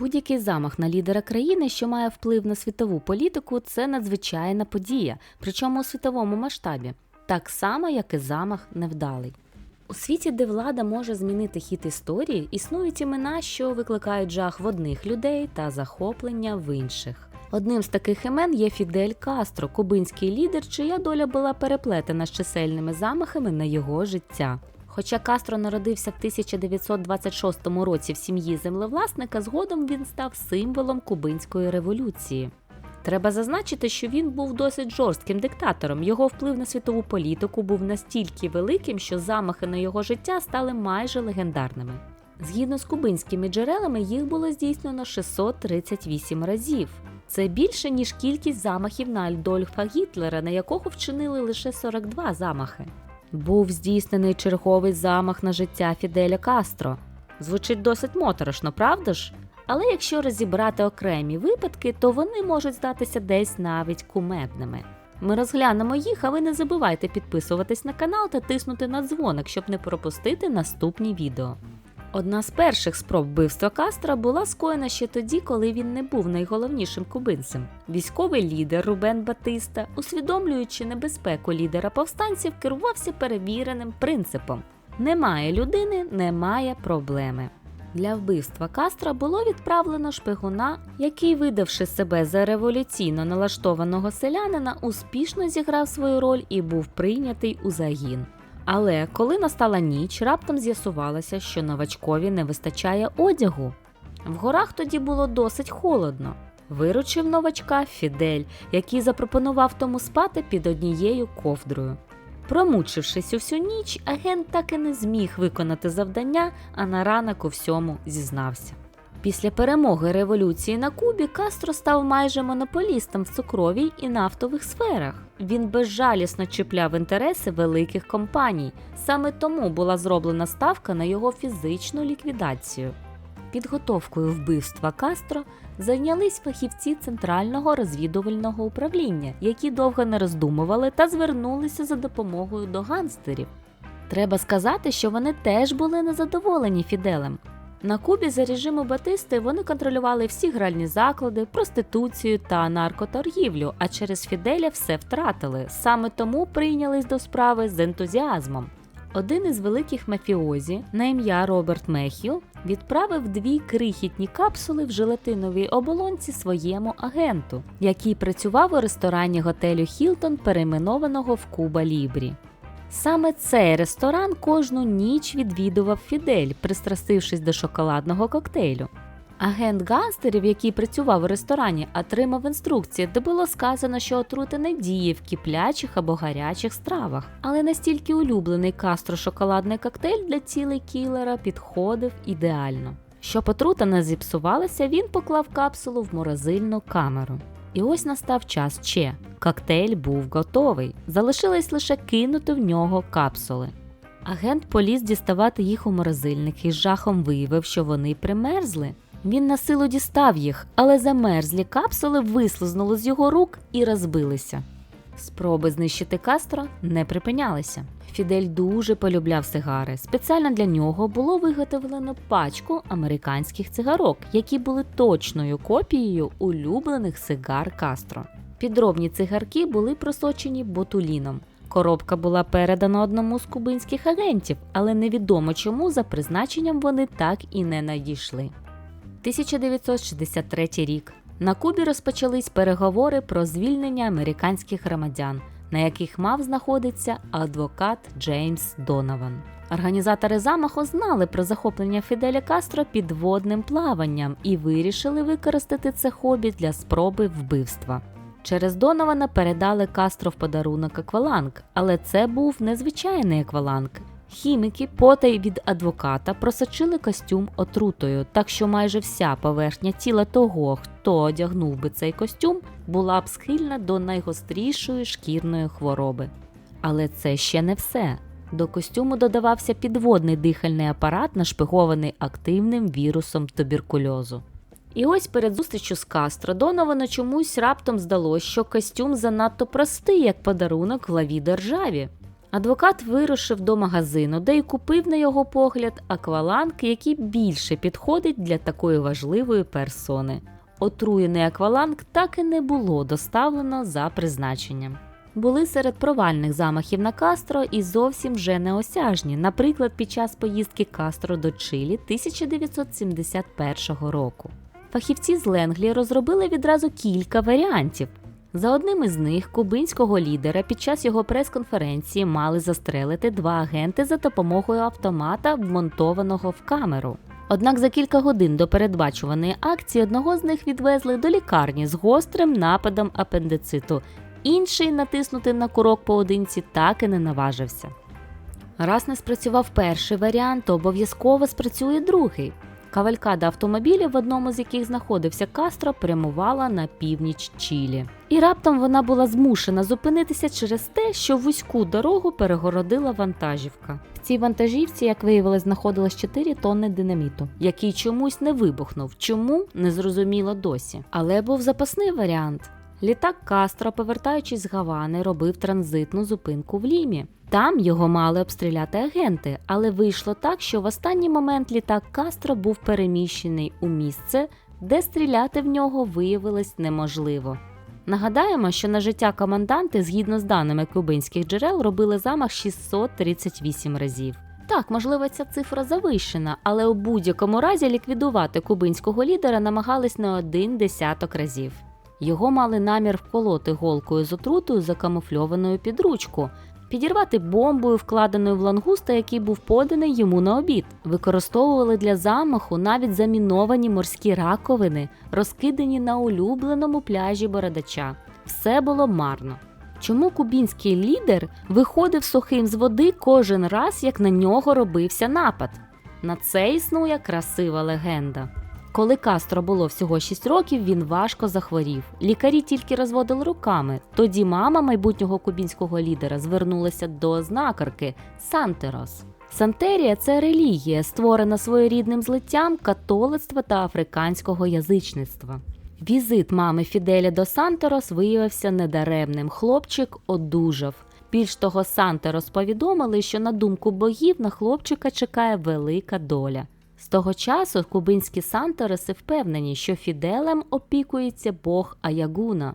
Будь-який замах на лідера країни, що має вплив на світову політику, це надзвичайна подія, причому у світовому масштабі, так само, як і замах невдалий. У світі, де влада може змінити хід історії, існують імена, що викликають жах в одних людей та захоплення в інших. Одним з таких імен є Фідель Кастро, кубинський лідер, чия доля була переплетена з чисельними замахами на його життя. Хоча Кастро народився в 1926 році в сім'ї землевласника, згодом він став символом кубинської революції. Треба зазначити, що він був досить жорстким диктатором. Його вплив на світову політику був настільки великим, що замахи на його життя стали майже легендарними. Згідно з кубинськими джерелами, їх було здійснено 638 разів. Це більше ніж кількість замахів на Альдольфа Гітлера, на якого вчинили лише 42 замахи. Був здійснений черговий замах на життя Фіделя Кастро. Звучить досить моторошно, правда ж? Але якщо розібрати окремі випадки, то вони можуть здатися десь навіть кумедними. Ми розглянемо їх, а ви не забувайте підписуватись на канал та тиснути на дзвоник, щоб не пропустити наступні відео. Одна з перших спроб вбивства Кастра була скоєна ще тоді, коли він не був найголовнішим кубинцем. Військовий лідер Рубен Батиста, усвідомлюючи небезпеку лідера повстанців, керувався перевіреним принципом: немає людини, немає проблеми. Для вбивства Кастра було відправлено шпигуна, який, видавши себе за революційно налаштованого селянина, успішно зіграв свою роль і був прийнятий у загін. Але коли настала ніч, раптом з'ясувалося, що новачкові не вистачає одягу. В горах тоді було досить холодно. Виручив новачка Фідель, який запропонував тому спати під однією ковдрою. Промучившись усю ніч, агент так і не зміг виконати завдання, а на ранок у всьому зізнався. Після перемоги революції на Кубі Кастро став майже монополістом в цукровій і нафтових сферах. Він безжалісно чіпляв інтереси великих компаній. Саме тому була зроблена ставка на його фізичну ліквідацію. Підготовкою вбивства Кастро зайнялись фахівці Центрального розвідувального управління, які довго не роздумували та звернулися за допомогою до гангстерів. Треба сказати, що вони теж були незадоволені Фіделем. На Кубі за режиму Батисти вони контролювали всі гральні заклади, проституцію та наркоторгівлю, а через Фіделя все втратили. Саме тому прийнялись до справи з ентузіазмом. Один із великих мафіозі на ім'я Роберт Мехіо відправив дві крихітні капсули в желатиновій оболонці своєму агенту, який працював у ресторані готелю Хілтон, перейменованого в Куба Лібрі. Саме цей ресторан кожну ніч відвідував Фідель, пристрастившись до шоколадного коктейлю. Агент гангстерів, який працював у ресторані, отримав інструкції, де було сказано, що отрута не діє в киплячих або гарячих стравах. Але настільки улюблений Кастро шоколадний коктейль для цілей кілера підходив ідеально. Щоб отрута не зіпсувалася, він поклав капсулу в морозильну камеру. І ось настав час Че. Коктейль був готовий. Залишилось лише кинути в нього капсули. Агент поліз діставати їх у морозильник і з жахом виявив, що вони примерзли. Він на силу дістав їх, але замерзлі капсули вислизнули з його рук і розбилися. Спроби знищити Кастро не припинялися. Фідель дуже полюбляв сигари. Спеціально для нього було виготовлено пачку американських цигарок, які були точною копією улюблених сигар Кастро. Підробні цигарки були просочені ботуліном. Коробка була передана одному з кубинських агентів, але невідомо чому за призначенням вони так і не надійшли. 1963 рік. На Кубі розпочались переговори про звільнення американських громадян, на яких мав знаходитися адвокат Джеймс Донован. Організатори замаху знали про захоплення Фіделя Кастро підводним плаванням і вирішили використати це хобі для спроби вбивства. Через Донована передали Кастро в подарунок акваланг, але це був незвичайний акваланг. Хіміки, потай від адвоката, просочили костюм отрутою, так що майже вся поверхня тіла того, хто одягнув би цей костюм, була б схильна до найгострішої шкірної хвороби. Але це ще не все. До костюму додавався підводний дихальний апарат, нашпигований активним вірусом туберкульозу. І ось перед зустрічю з Кастро Доновану чомусь раптом здалося, що костюм занадто простий, як подарунок главі державі. Адвокат вирушив до магазину, де й купив на його погляд акваланг, який більше підходить для такої важливої персони. Отруєний акваланг так і не було доставлено за призначенням. Були серед провальних замахів на Кастро і зовсім вже неосяжні, наприклад, під час поїздки Кастро до Чилі 1971 року. Фахівці з Ленглі розробили відразу кілька варіантів. За одним із них кубинського лідера під час його прес-конференції мали застрелити два агенти за допомогою автомата, вмонтованого в камеру. Однак за кілька годин до передбачуваної акції одного з них відвезли до лікарні з гострим нападом апендициту. Інший натиснути на курок поодинці так і не наважився. Раз не спрацював перший варіант, то обов'язково спрацює другий. Кавалькада автомобілів, в одному з яких знаходився Кастро, прямувала на північ Чилі. І раптом вона була змушена зупинитися через те, що вузьку дорогу перегородила вантажівка. В цій вантажівці, як виявилось, знаходилось 4 тонни динаміту, який чомусь не вибухнув. Чому не зрозуміло досі. Але був запасний варіант. Літак Кастро, повертаючись з Гавани, робив транзитну зупинку в Лімі. Там його мали обстріляти агенти, але вийшло так, що в останній момент літак Кастро був переміщений у місце, де стріляти в нього виявилось неможливо. Нагадаємо, що на життя команданти, згідно з даними кубинських джерел, робили замах 638 разів. Так, можливо, ця цифра завищена, але у будь-якому разі ліквідувати кубинського лідера намагались не один десяток разів. Його мали намір вколоти голкою з отрутою, закамуфльованою під ручку, підірвати бомбою, вкладеною в лангуста, який був поданий йому на обід. Використовували для замаху навіть заміновані морські раковини, розкидані на улюбленому пляжі бородача. Все було марно. Чому кубінський лідер виходив сухим з води кожен раз, як на нього робився напад? На це існує красива легенда. Коли Кастро було всього 6 років, він важко захворів. Лікарі тільки розводили руками. Тоді мама майбутнього кубінського лідера звернулася до знакарки Сантерос. Сантерія це релігія, створена своєрідним злиттям католицтва та африканського язичництва. Візит мами Фіделя до Сантерос виявився недаремним. Хлопчик одужав. Більш того, Сантерос повідомили, що на думку богів на хлопчика чекає велика доля. З того часу кубинські Сантероси впевнені, що Фіделем опікується Бог Аягуна.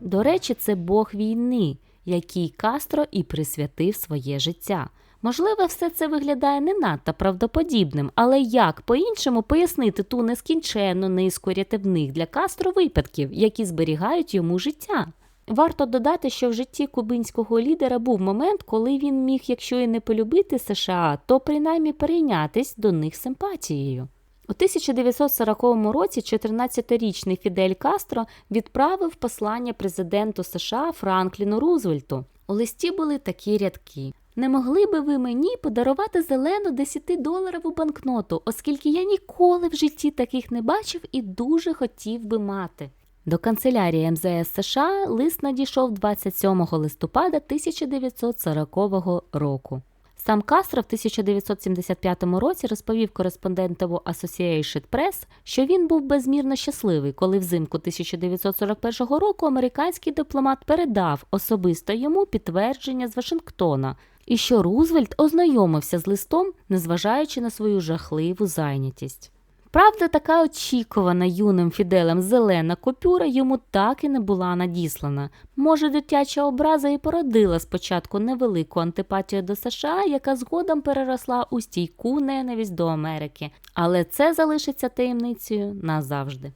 До речі, це Бог війни, який Кастро і присвятив своє життя. Можливо, все це виглядає не надто правдоподібним, але як по-іншому пояснити ту нескінченну низку рятівних для Кастро випадків, які зберігають йому життя? Варто додати, що в житті кубинського лідера був момент, коли він міг, якщо і не полюбити США, то принаймні перейнятись до них симпатією. У 1940 році 14-річний Фідель Кастро відправив послання президенту США Франкліну Рузвельту. У листі були такі рядки. Не могли би ви мені подарувати зелену 10-доларову банкноту, оскільки я ніколи в житті таких не бачив і дуже хотів би мати. До канцелярії МЗС США лист надійшов 27 листопада 1940 року. Сам Кастро в 1975 році розповів кореспондентову Associated Press, що він був безмірно щасливий, коли взимку 1941 року американський дипломат передав особисто йому підтвердження з Вашингтона, і що Рузвельт ознайомився з листом, незважаючи на свою жахливу зайнятість. Правда, така очікувана юним Фіделем зелена купюра йому так і не була надіслана. Може, дитяча образа і породила спочатку невелику антипатію до США, яка згодом переросла у стійку ненависть до Америки, але це залишиться таємницею назавжди.